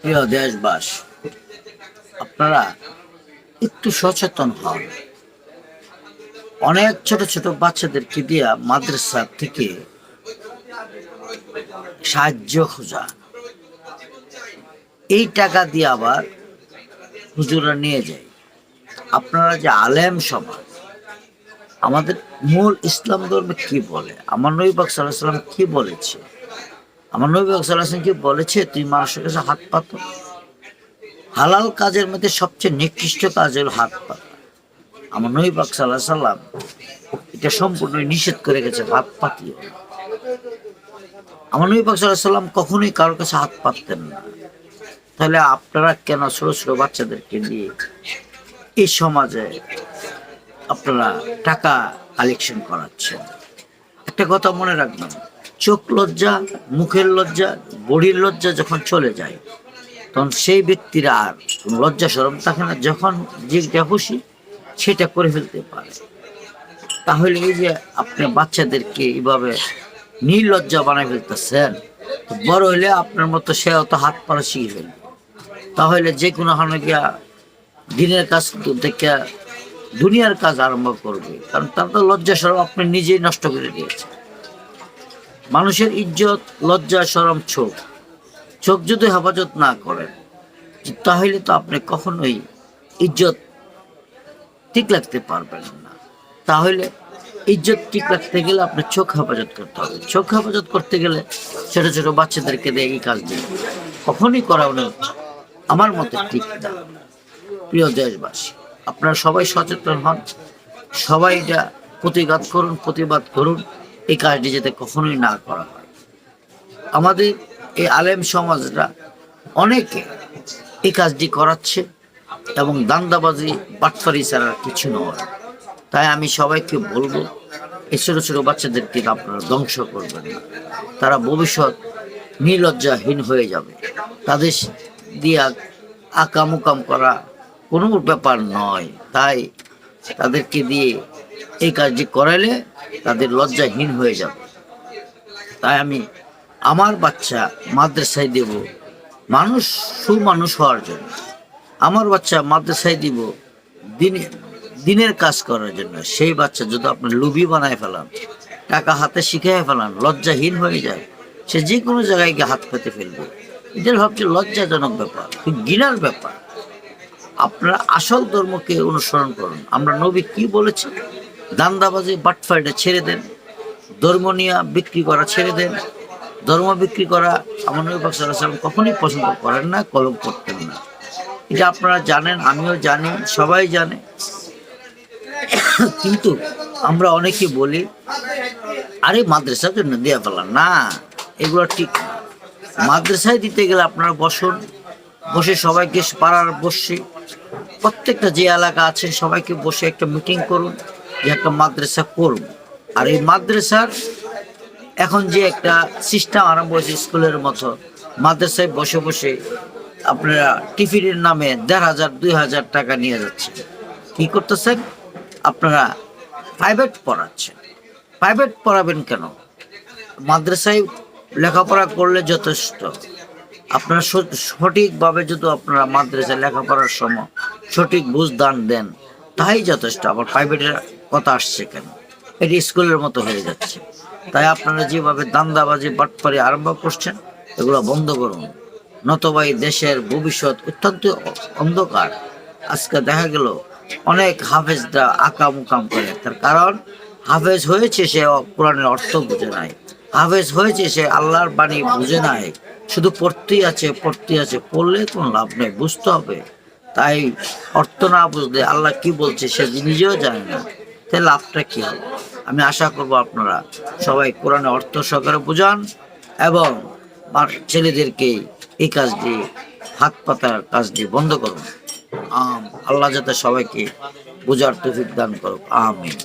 প্রিয় দেশবাস, আপনারা একটু সচেতন হন। অনেক ছোট ছোট বাচ্চাদেরকে দিয়া মাদ্রাসা থেকে সাহায্য খোঁজা। এই টাকা দিয়ে আবার হুজুরা নিয়ে যায়। আপনারা যে আলেম সমাজ, আমাদের মূল ইসলাম ধর্মে কি বলে? আমার নবী বাক সাল্লাহ সাল্লাম কি বলেছে? আমার নবী বাক সাল্লাহ কি বলেছে? তুই মানুষের কাছে হাত পাতো হালাল কাজের মধ্যে সবচেয়ে নিকৃষ্ট কাজ হলো হাত পাতা আমার নবী বাক সাল্লাহ সাল্লাম এটা সম্পূর্ণ নিষেধ করে গেছে হাত পাতিও আমার নবী পাক সাল্লাহ সাল্লাম কখনোই কারোর কাছে হাত পাততেন না। তাহলে আপনারা কেন ছোট ছোট বাচ্চাদেরকে নিয়ে এই সমাজে আপনারা টাকা কালেকশন করাচ্ছেন? একটা কথা মনে রাখবেন চোখ লজ্জা, মুখের লজ্জা, বডির লজ্জা যখন চলে যায়, তখন সেই ব্যক্তিরা আর কোনো লজ্জা সরম থাকে না। যখন যেটা খুশি সেটা করে ফেলতে পারে। তাহলে এই যে আপনি বাচ্চাদেরকে এইভাবে নির্লজ্জা বানায় ফেলতেছেন বড় হলে আপনার মতো সেও তো হাত পাড়া শিখে ফেলবে। তাহলে যে কোনো হানে গিয়া দিনের কাজ থেকে দুনিয়ার কাজ আরম্ভ করবে। কারণ তার তো লজ্জা সরম আপনি নিজেই নষ্ট করে দিয়েছেন। মানুষের ইজ্জত, লজ্জা সরম চোখ চোখ যদি হেফাজত না করেন, তাহলে তো আপনি কখনোই ইজ্জত ঠিক রাখতে পারবেন না। তাহলে ইজ্জত ঠিক রাখতে গেলে আপনার চোখ হেফাজত করতে হবে। চোখ হেফাজত করতে গেলে ছোট ছোট বাচ্চাদেরকে দিয়ে এই কাজ দিন। কখনই করা আমার মতে ঠিক না। প্রিয় দেশবাসী, আপনারা সবাই সচেতন হন। সবাই এটা প্রতিবাদ করুন প্রতিবাদ করুন। এই কাজটি যাতে কখনোই না করা হয়। আমাদের এই আলেম সমাজরা অনেকে এই কাজটি করাচ্ছে এবং দান্দাবাজি, বাটফারি ছাড়া কিছু নয়। তাই আমি সবাইকে বলব, এই ছোটো ছোট বাচ্চাদেরকে আপনারা ধ্বংস করবেন না। তারা ভবিষ্যৎ নির্লজ্জাহীন হয়ে যাবে। তাদের দিয়ে আকামুকাম করা কোনো ব্যাপার নয়। তাই তাদেরকে দিয়ে এই কাজটি করাইলে তাদের লজ্জাহীন হয়ে যাবে। তাই আমি আমার বাচ্চা মাদ্রাসায় দেব, মানুষ সুমানুষ হওয়ার জন্য। আমার বাচ্চা মাদ্রাসায় দিব, দিনে, দিনের কাজ করার জন্য। সেই বাচ্চা যদি আপনি লুবি বানায় ফেলান, টাকা হাতে শিখাই ফেলান, লজ্জাহীন হয়ে যায়, সে যে কোনো জায়গায় গিয়ে হাত পেতে ফেলবে। এটার ভাবছে লজ্জাজনক ব্যাপার, খুব ঘৃণার ব্যাপার। আপনারা আসল ধর্মকে অনুসরণ করুন। আমরা নবী কি বলেছি? দান্দাবাজি, বাটফাইটা ছেড়ে দেন। ধর্ম নিয়ে বিক্রি করা ছেড়ে দেন। ধর্ম বিক্রি করা আমার নবী পাক কখনই পছন্দ করেন না, কলম করতেন না। এটা আপনারা জানেন, আমিও জানি, সবাই জানে। কিন্তু আমরা অনেকে বলি, আরে মাদ্রাসার জন্য দিয়ে ফেলাম না, এগুলো ঠিক মাদ্রাসায় দিতে গেলে আপনারা বসুন, বসে সবাইকে পাড়ার বসে, প্রত্যেকটা যে এলাকা আছে সবাইকে বসে একটা মিটিং করুন। যে একটা মাদ্রাসা করব। আর এই মাদ্রাসার এখন যে একটা সিস্টেম আরম্ভ হয়েছে স্কুলের মতো, মাদ্রাসায় বসে বসে আপনারা টিফিনের নামে দেড় হাজার, দুই হাজার টাকা নিয়ে যাচ্ছে কি করতেছেন? আপনারা প্রাইভেট পড়াচ্ছেন। প্রাইভেট পড়াবেন কেন? মাদ্রাসায় লেখাপড়া করলে যথেষ্ট। আপনারা সঠিকভাবে যদি আপনারা মাদ্রাসায় লেখাপড়ার সময় সঠিক বুঝ দান দেন, তাই যথেষ্ট। আবার প্রাইভেটের কথা আসছে কেন? এটি স্কুলের মতো হয়ে যাচ্ছে। তাই আপনারা যেভাবে দান্দাবাজি, বাটপারি আরম্ভ করছেন, এগুলো বন্ধ করুন। নতবা এই দেশের ভবিষ্যৎ অত্যন্ত অন্ধকার। আজকে দেখা গেল অনেক হাফেজরা আঁকা মুকাম করে। তার কারণ, হাফেজ হয়েছে সে কোরআনের অর্থ বুঝে নাই। হাফেজ হয়েছে সে আল্লাহর বাণী বুঝে নাই। শুধু পড়তেই আছে পড়তেই আছে, পড়লে কোনো লাভ নেই, বুঝতে হবে। তাই অর্থ না বুঝলে আল্লাহ কি বলছে, সে নিজেও জানে না। তাহলে লাভটা কি? হবে আমি আশা করব আপনারা সবাই কোরআনে অর্থ সহকারে বুঝান এবং ছেলেদেরকে এই কাজ দিয়ে হাত পাতার কাজ দিয়ে বন্ধ করুন। আম, আল্লাহ যাতে সবাইকে বোঝার তৌফিক দান করুক। আমিন।